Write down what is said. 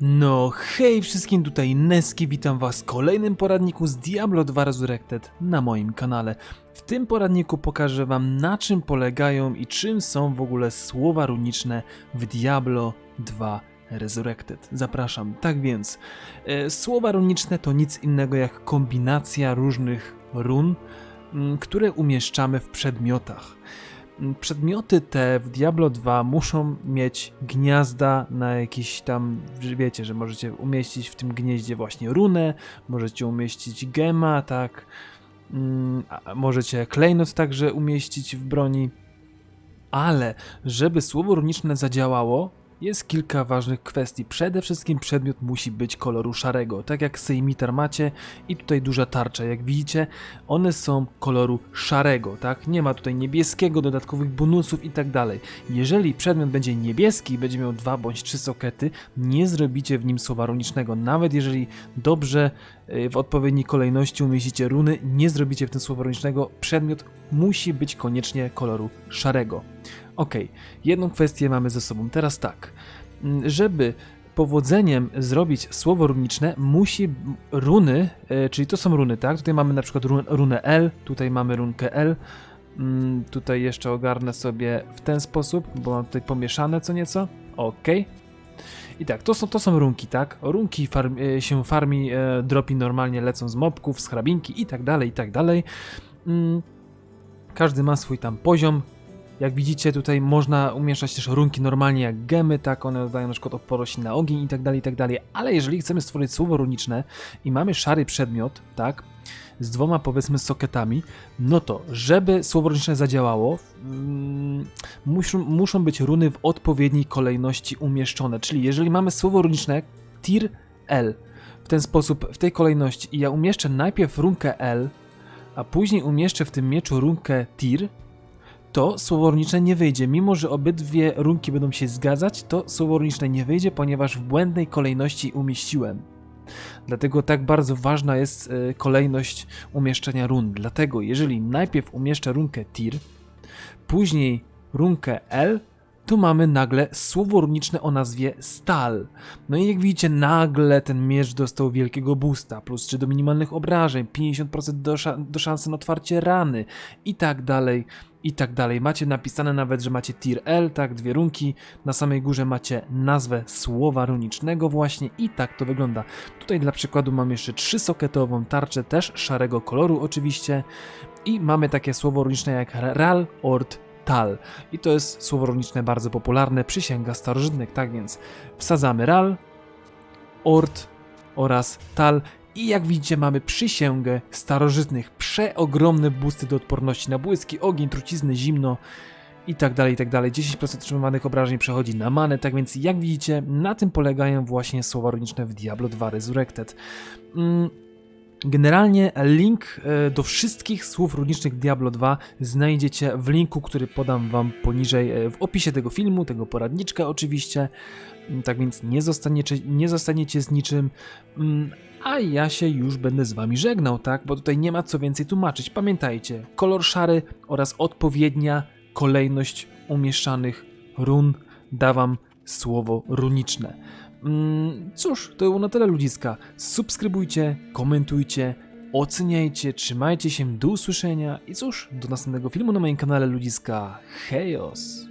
No, hej wszystkim, tutaj Neski, witam was w kolejnym poradniku z Diablo 2 Resurrected na moim kanale. W tym poradniku pokażę wam na czym polegają i czym są w ogóle słowa runiczne w Diablo 2 Resurrected. Zapraszam. Tak więc, e, słowa runiczne to nic innego jak kombinacja różnych run, m, które umieszczamy w przedmiotach. Przedmioty te w Diablo 2 muszą mieć gniazda na jakiś tam, wiecie, że możecie umieścić w tym gnieździe właśnie runę, możecie umieścić gema, tak, mm, możecie klejnot także umieścić w broni, ale żeby słowo runiczne zadziałało, jest kilka ważnych kwestii. Przede wszystkim przedmiot musi być koloru szarego, tak jak Sejmitar macie i tutaj duża tarcza, jak widzicie, one są koloru szarego, tak? Nie ma tutaj niebieskiego, dodatkowych bonusów i tak dalej. Jeżeli przedmiot będzie niebieski i będzie miał dwa bądź trzy sokety, nie zrobicie w nim słowa runicznego. Nawet jeżeli dobrze y, w odpowiedniej kolejności umieścicie runy, nie zrobicie w tym słowa runicznego. Przedmiot musi być koniecznie koloru szarego. Ok, jedną kwestię mamy ze sobą. Teraz tak, mm, żeby powodzeniem zrobić słowo runiczne, musi runy, e, czyli to są runy, tak? Tutaj mamy na przykład run, runę L, tutaj mamy runkę L. Mm, Tutaj jeszcze ogarnę sobie w ten sposób, bo mam tutaj pomieszane co nieco. Ok. I tak, to są, to są runki, tak? Runki farm, e, się farmi, e, dropi normalnie, lecą z mobków, z hrabinki i tak dalej, i tak dalej. Mm, Każdy ma swój tam poziom. Jak widzicie, tutaj można umieszczać też runki normalnie jak gemy, tak? One dodają na przykład odporność na ogień i tak dalej, i tak dalej. Ale jeżeli chcemy stworzyć słowo runiczne i mamy szary przedmiot, tak? Z dwoma powiedzmy soketami, no to żeby słowo runiczne zadziałało, mm, muszą, muszą być runy w odpowiedniej kolejności umieszczone. Czyli jeżeli mamy słowo runiczne tier L w ten sposób, w tej kolejności i ja umieszczę najpierw runkę L, a później umieszczę w tym mieczu runkę tir, to słowo runiczne nie wyjdzie. Mimo, że obydwie runki będą się zgadzać, to słowo runiczne nie wyjdzie, ponieważ w błędnej kolejności umieściłem. Dlatego tak bardzo ważna jest e, kolejność umieszczenia run. Dlatego jeżeli najpierw umieszczę runkę tir, później runkę L, tu mamy nagle słowo runiczne o nazwie stal. No i jak widzicie, nagle ten miecz dostał wielkiego boosta, plus 3 do minimalnych obrażeń, 50% do, do szansy na otwarcie rany i tak dalej, i tak dalej. Macie napisane nawet, że macie tier L, tak, dwie runki, na samej górze macie nazwę słowa runicznego właśnie i tak to wygląda. Tutaj dla przykładu mam jeszcze trzysoketową tarczę, też szarego koloru oczywiście i mamy takie słowo runiczne jak ral, ort, tal. I to jest słowo runiczne bardzo popularne, przysięga starożytnych, tak więc wsadzamy ral, ort oraz tal i jak widzicie mamy przysięgę starożytnych, przeogromne boosty do odporności na błyski, ogień, trucizny, zimno i tak dalej, i tak dalej. 10% otrzymywanych obrażeń przechodzi na manę, tak więc jak widzicie na tym polegają właśnie słowa runiczne w Diablo 2 Resurrected. Mm, Generalnie link e, do wszystkich słów runicznych Diablo 2 znajdziecie w linku, który podam wam poniżej e, w opisie tego filmu, tego poradniczka oczywiście. Mm, Tak więc nie zostaniecie, nie zostaniecie z niczym. Mm, A ja się już będę z wami żegnał, tak? Bo tutaj nie ma co więcej tłumaczyć. Pamiętajcie, kolor szary oraz odpowiednia kolejność umieszczanych run da wam słowo runiczne. Mm, cóż, to było na tyle ludziska. Subskrybujcie, komentujcie, oceniajcie, trzymajcie się, do usłyszenia i cóż, do następnego filmu na moim kanale ludziska. Hejos!